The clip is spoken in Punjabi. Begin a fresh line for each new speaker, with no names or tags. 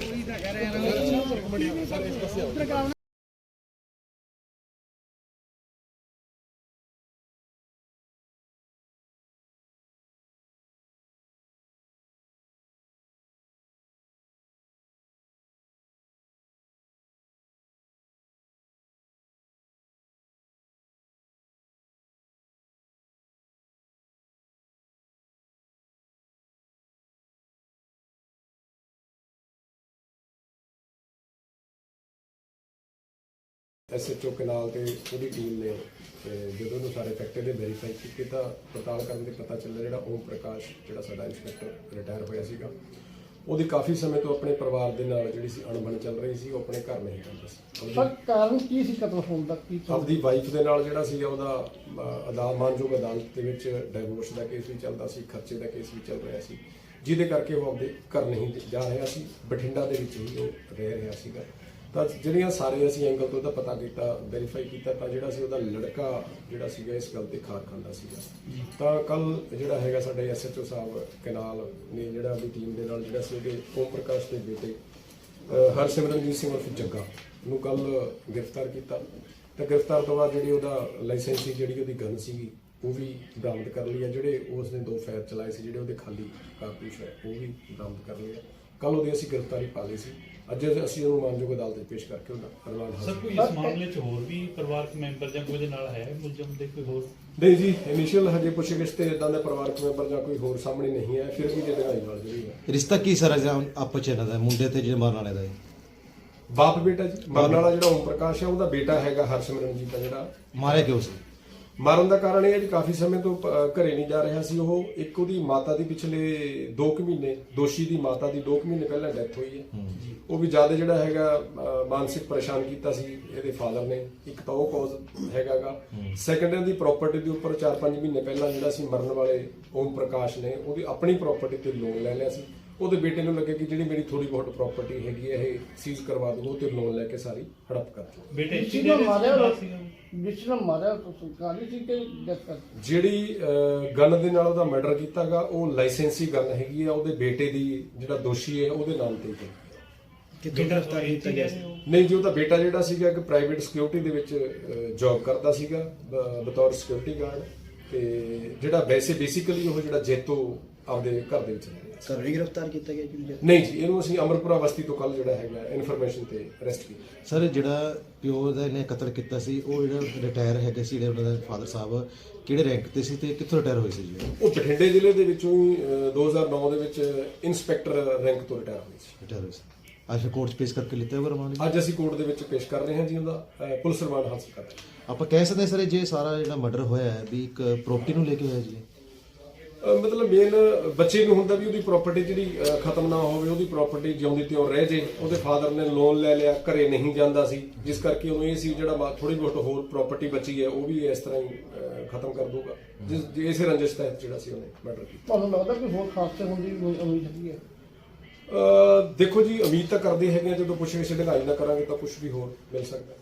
ਉਹੀ ਤਾਂ ਕਹਿ ਰਹੇ ਆ ਨਾ ਐਸਐਚਓ ਕਨਾਲ ਤੇ ਉਹਦੀ ਟੀਮ ਨੇ ਜਦੋਂ ਉਹਨੂੰ ਸਾਰੇ ਫੈਕਟਰ ਦੇ ਵੈਰੀਫਾਈ ਕੀਤੇ ਤਾਂ ਪੜਤਾਲ ਕਰਨ ਦੇ ਪਤਾ ਚੱਲਿਆ ਜਿਹੜਾ ਓਮ ਪ੍ਰਕਾਸ਼ ਜਿਹੜਾ ਸਾਡਾ ਇੰਸਪੈਕਟਰ ਰਿਟਾਇਰ ਹੋਇਆ ਸੀਗਾ। ਉਹਦੀ ਕਾਫੀ ਸਮੇਂ ਤੋਂ ਆਪਣੇ ਪਰਿਵਾਰ ਦੇ ਨਾਲ ਜਿਹੜੀ ਸੀ ਅਣਬਣ ਚੱਲ ਰਹੀ ਸੀ ਉਹ ਆਪਣੇ ਘਰ ਨਹੀਂ ਰਹਿੰਦਾ ਸੀ।
ਸਰ ਕਾਰਨ ਕੀ ਸੀ ਕਤਲ ਹੋਣ ਦਾ? ਕੀ
ਆਪਦੀ ਵਾਈਫ ਦੇ ਨਾਲ ਜਿਹੜਾ ਸੀ ਉਹਦਾ ਅਹ, ਅਦਾਲਤ ਮਾਨਯੋਗ ਅਦਾਲਤ ਦੇ ਵਿੱਚ ਡਿਵੋਰਸ ਦਾ ਕੇਸ ਵੀ ਚੱਲਦਾ ਸੀ ਖਰਚੇ ਦਾ ਕੇਸ ਵੀ ਚੱਲ ਰਿਹਾ ਸੀ। ਜਿਹਦੇ ਕਰਕੇ ਉਹ ਆਪਦੇ ਘਰ ਨਹੀਂ ਜਾ ਰਿਹਾ ਸੀ ਬਠਿੰਡਾ ਦੇ ਵਿੱਚ ਹੀ ਉਹ ਰਹਿ ਰਿਹਾ ਸੀਗਾ। ਤਾਂ ਜਿਹੜੀਆਂ ਸਾਰੇ ਅਸੀਂ ਐਂਗਲ ਤੋਂ ਉਹਦਾ ਪਤਾ ਕੀਤਾ ਵੈਰੀਫਾਈ ਕੀਤਾ ਤਾਂ ਜਿਹੜਾ ਸੀ ਉਹਦਾ ਲੜਕਾ ਜਿਹੜਾ ਸੀਗਾ ਇਸ ਗੱਲ ਤੇ ਖਾਰ ਖਾਂਦਾ ਸੀਗਾ। ਤਾਂ ਕੱਲ ਜਿਹੜਾ ਹੈਗਾ ਸਾਡੇ ਐਸਐਚਓ ਸਾਹਿਬ ਕਨਾਲ ਨੇ ਜਿਹੜਾ ਆਪਣੀ ਟੀਮ ਦੇ ਨਾਲ ਜਿਹੜਾ ਸੀ ਉਹਦੇ ਓਮ ਪ੍ਰਕਾਸ਼ ਦੇ ਬੇਟੇ ਹਰਸਿਮਰਨਜੀਤ ਸਿੰਘ ਉਰਫ ਜੱਗਾ ਨੂੰ ਕੱਲ ਗ੍ਰਿਫਤਾਰ ਕੀਤਾ। ਤੇ ਗ੍ਰਿਫਤਾਰ ਤੋਂ ਬਾਅਦ ਜਿਹੜੀ ਉਹਦਾ ਲਾਇਸੈਂਸੀ ਜਿਹੜੀ ਉਹਦੀ ਗਨ ਸੀਗੀ ਉਹ ਵੀ ਬਰਾਮਦ ਕਰ ਲਈ ਆ। ਜਿਹੜੇ ਉਸ ਨੇ ਦੋ ਫਾਇਰ ਚਲਾਏ ਸੀ ਜਿਹੜੇ ਉਹਦੇ ਖਾਲੀ ਕਾਰਤੂਸ ਹੈ ਉਹ ਵੀ ਬਰਾਮਦ ਕਰ ਲਏ ਆ। ਕੱਲ ਉਹਦੀ ਅਸੀਂ ਗ੍ਰਿਫਤਾਰੀ ਪਾ ਲਈ ਸੀ। ਅੱਜ ਅਸੀਂ ਉਹਨੂੰ ਮਾਨਯੋਗ ਅਦਾਲਤ ਵਿੱਚ ਪੇਸ਼ ਕਰਕੇ ਉਹਦਾ ਰਿਮਾਂਡ
ਸਰ ਕੋਈ ਇਸ ਮਾਮਲੇ 'ਚ ਹੋਰ ਵੀ ਪਰਿਵਾਰਕ ਮੈਂਬਰ ਜਾਂ ਕੋਈ ਦੇ ਨਾਲ ਹੈ ਮੁਲਜ਼ਮ ਦੇ ਕੋਈ ਹੋਰ?
ਨਹੀਂ ਜੀ ਇਨੀਸ਼ੀਅਲ ਹਜੇ ਪੁੱਛਗਿੱਛ ਤੇ ਇਦਾਂ ਦੇ ਪਰਿਵਾਰਕ ਮੈਂਬਰ ਜਾਂ ਕੋਈ ਹੋਰ ਸਾਹਮਣੇ ਨਹੀਂ ਹੈ ਫਿਰ ਵੀ ਜਿਹਦੇ ਨਾਲ ਨਾਲ ਜਿਹੜੀ ਹੈ।
ਰਿਸ਼ਤਾ ਕੀ ਸਰ ਜਾਂ ਆਪਸ ਚ ਇਹਨਾਂ ਦਾ ਮੁੰਡੇ ਤੇ ਜਿਹੜੇ ਮਾਰਨ ਵਾਲੇ ਦਾ
ਬਾਪ ਬੇਟਾ ਜੀ ਮਰਨ ਵਾਲਾ ਜਿਹੜਾ ਓਮ ਪ੍ਰਕਾਸ਼ ਹੈ ਉਹਦਾ ਬੇਟਾ ਹੈਗਾ ਹਰਸਿਮਰਨਜੀਤ ਦਾ ਜਿਹੜਾ।
ਮਾਰਿਆ ਕਿਉਂ ਸੀ?
ਮਰਨ ਦਾ ਕਾਰਨ ਇਹ ਹੈ ਜੀ ਕਾਫੀ ਸਮੇਂ ਤੋਂ ਘਰੇ ਨਹੀਂ ਜਾ ਰਿਹਾ ਸੀ ਉਹ। ਇੱਕ ਉਹਦੀ ਮਾਤਾ ਦੀ ਪਿਛਲੇ 2 ਕੁ ਮਹੀਨੇ ਦੋਸ਼ੀ ਦੀ ਮਾਤਾ ਦੀ 2 ਕੁ ਮਹੀਨੇ ਪਹਿਲਾਂ ਡੈਥ ਹੋਈ ਹੈ। ਉਹ ਵੀ ਜ਼ਿਆਦਾ ਜਿਹੜਾ ਹੈਗਾ ਮਾਨਸਿਕ ਪਰੇਸ਼ਾਨ ਕੀਤਾ ਸੀ ਇਹਦੇ ਫਾਦਰ ਨੇ। ਇੱਕ ਤਾਂ ਉਹ ਕਾਜ਼ ਹੈਗਾਗਾ। ਸੈਕੰਡ ਇਹਦੀ ਪ੍ਰਾਪਰਟੀ ਦੇ ਉੱਪਰ 4-5 ਮਹੀਨੇ ਪਹਿਲਾਂ ਜਿਹੜਾ ਸੀ ਮਰਨ ਵਾਲੇ ਓਮ ਪ੍ਰਕਾਸ਼ ਨੇ ਉਹਦੀ ਆਪਣੀ ਪ੍ਰਾਪਰਟੀ ਤੇ ਲੋਨ ਲੈ ਲਿਆ ਸੀ। ਉਹਦੇ ਬੇਟੇ ਨੂੰ ਲੱਗੇ ਕਿ ਜਿਹੜੀ ਮੇਰੀ ਥੋੜੀ ਬਹੁਤ ਪ੍ਰਾਪਰਟੀ ਹੈਗੀ ਹੈ ਇਹ ਸੀਜ਼ ਕਰਵਾ ਦੂੰਗਾ ਉਹ ਤੇ ਲੋਨ ਲੈ ਕੇ ਸਾਰੀ ਹੜਪ ਕਰ ਦੂੰਗਾ
ਬੇਟੇ
ਜਿਸ ਨੂੰ
ਦੇ
ਮਾਰਿਆ ਜਿਸ ਨੂੰ ਮਾਰਿਆ ਉਹ ਸਰਕਾਰੀ ਸੀ ਕਿ ਡੈਥ ਕਰ
ਜਿਹੜੀ ਗਨ ਦੇ ਨਾਲ ਉਹਦਾ ਮਰਡਰ ਕੀਤਾਗਾ ਉਹ ਲਾਇਸੈਂਸੀ ਗਨ ਹੈਗੀ ਆ ਉਹਦੇ ਬੇਟੇ ਦੀ ਜਿਹੜਾ ਦੋਸ਼ੀ ਹੈ ਉਹਦੇ ਨਾਮ ਤੇ ਹੀ
ਕਿੱਥੋਂ ਗ੍ਰਿਫਤਾਰ ਕੀਤਾ ਗਿਆ ਸੀ?
ਨਹੀਂ ਜੀ ਉਹਦਾ ਬੇਟਾ ਜਿਹੜਾ ਸੀਗਾ ਕਿ ਪ੍ਰਾਈਵੇਟ ਸਿਕਿਉਰਿਟੀ ਦੇ ਵਿੱਚ ਜੌਬ ਕਰਦਾ ਸੀਗਾ ਬਤੌਰ ਸਿਕਿਉਰਿਟੀ ਗਾਰਡ ਤੇ ਜਿਹੜਾ ਵੈਸੇ ਬੇਸਿਕਲੀ ਉਹ ਜਿਹੜਾ ਜੇਤੋ ਆਪਦੇ ਘਰ ਦੇ ਵਿੱਚ ਰਹਿ ਰਿਹਾ ਸੀ।
ਘਰੋਂ ਹੀ ਗ੍ਰਿਫਤਾਰ ਕੀਤਾ ਗਿਆ ਜੀ
ਨਹੀਂ ਜੀ ਇਹਨੂੰ ਅਸੀਂ ਅਮਰਪੁਰਾ ਬਸਤੀ ਤੋਂ ਕੱਲ ਜਿਹੜਾ ਹੈਗਾ ਇਨਫੋਰਮੇਸ਼ਨ ਤੇ ਅਰੈਸਟ ਕੀਤਾ।
ਸਰ ਜਿਹੜਾ ਪਿਓ ਦਾ ਇਹਨੇ ਕਤਲ ਕੀਤਾ ਸੀ ਉਹ ਜਿਹੜਾ ਰਿਟਾਇਰ ਹੈਗੇ ਸੀ ਜਿਹੜੇ ਉਹਨਾਂ ਦੇ ਫਾਦਰ ਸਾਹਿਬ ਕਿਹੜੇ ਰੈਂਕ ਤੇ ਸੀ ਤੇ ਕਿੱਥੋਂ ਰਿਟਾਇਰ ਹੋਏ ਸੀ ਜੀ?
ਉਹ ਬਠਿੰਡੇ ਜ਼ਿਲ੍ਹੇ ਦੇ ਵਿੱਚੋਂ ਹੀ ਅਹ, 2009 ਦੇ ਵਿੱਚ ਇਨਸਪੈਕਟਰ ਰੈਂਕ ਤੋਂ ਰਿਟਾਇਰ ਹੋਏ ਸੀ।
ਰਿਟਾਇਰ ਹੋਏ ਸੀ। ਅੱਜ ਕੋਰਟ 'ਚ ਪੇਸ਼ ਕਰਕੇ ਲਿੱਤਾ ਹੋਗਾ ਰਮਾਨ
ਅੱਜ ਅਸੀਂ ਕੋਰਟ ਦੇ ਵਿੱਚ ਪੇਸ਼ ਕਰ ਰਹੇ ਹਾਂ ਜੀ ਉਹਦਾ ਪੁਲਿਸ ਰਿਮਾਂਡ ਹਾਸਲ ਕਰ ਰਹੇ ਹਾਂ।
ਆਪਾਂ ਕਹਿ ਸਕਦੇ ਹਾਂ ਸਰ ਜੇ ਸਾਰਾ ਜਿਹੜਾ ਮਰਡਰ ਹੋਇਆ ਹੈ ਵੀ ਇੱਕ ਪ੍ਰੋਪਰਟੀ ਨੂੰ ਲੈ ਕੇ ਹੋਇਆ ਜੀ।
ਮਤਲਬ ਮੇਨ ਬੱਚੇ ਨੂੰ ਹੁੰਦਾ ਵੀ ਉਹਦੀ ਪ੍ਰਾਪਰਟੀ ਜਿਹੜੀ ਖਤਮ ਨਾ ਹੋਵੇ ਉਹਦੀ ਪ੍ਰਾਪਰਟੀ ਜਿਉਂਦੀ ਤਿਉਂ ਰਹਿ ਜੇ। ਉਹਦੇ ਫਾਦਰ ਨੇ ਲੋਨ ਲੈ ਲਿਆ ਘਰੇ ਨਹੀਂ ਜਾਂਦਾ ਸੀ। ਜਿਸ ਕਰਕੇ ਉਹਨੂੰ ਇਹ ਸੀ ਜਿਹੜਾ ਥੋੜੀ ਬਹੁਤ ਹੋਰ ਪ੍ਰਾਪਰਟੀ ਬਚੀ ਹੈ ਉਹ ਵੀ ਇਸ ਤਰ੍ਹਾਂ ਹੀ ਖਤਮ ਕਰ ਦੂਗਾ ਜਿਸ ਇਸੇ ਰੰਜਿਸ਼ ਤਹਿਤ ਜਿਹੜਾ ਸੀ ਉਹਨੇ ਮਰਡਰ ਕੀਤਾ।
ਤੁਹਾਨੂੰ ਲੱਗਦਾ ਕਿ ਹੋਰ ਖਾਸੇ ਹੋਣ ਦੀ ਉਮੀ- ਉਮੀਦ ਹੈਗੀ ਹੈ?
ਦੇਖੋ ਜੀ ਉਮੀਦ ਤਾਂ ਕਰਦੇ ਹੈਗੇ ਜਦੋਂ ਪੁੱਛ ਗਿੱਛ ਢਗਾਈ ਨਾ ਕਰਾਂਗੇ ਤਾਂ ਕੁਝ ਵੀ ਹੋਰ ਮਿਲ ਸਕਦਾ।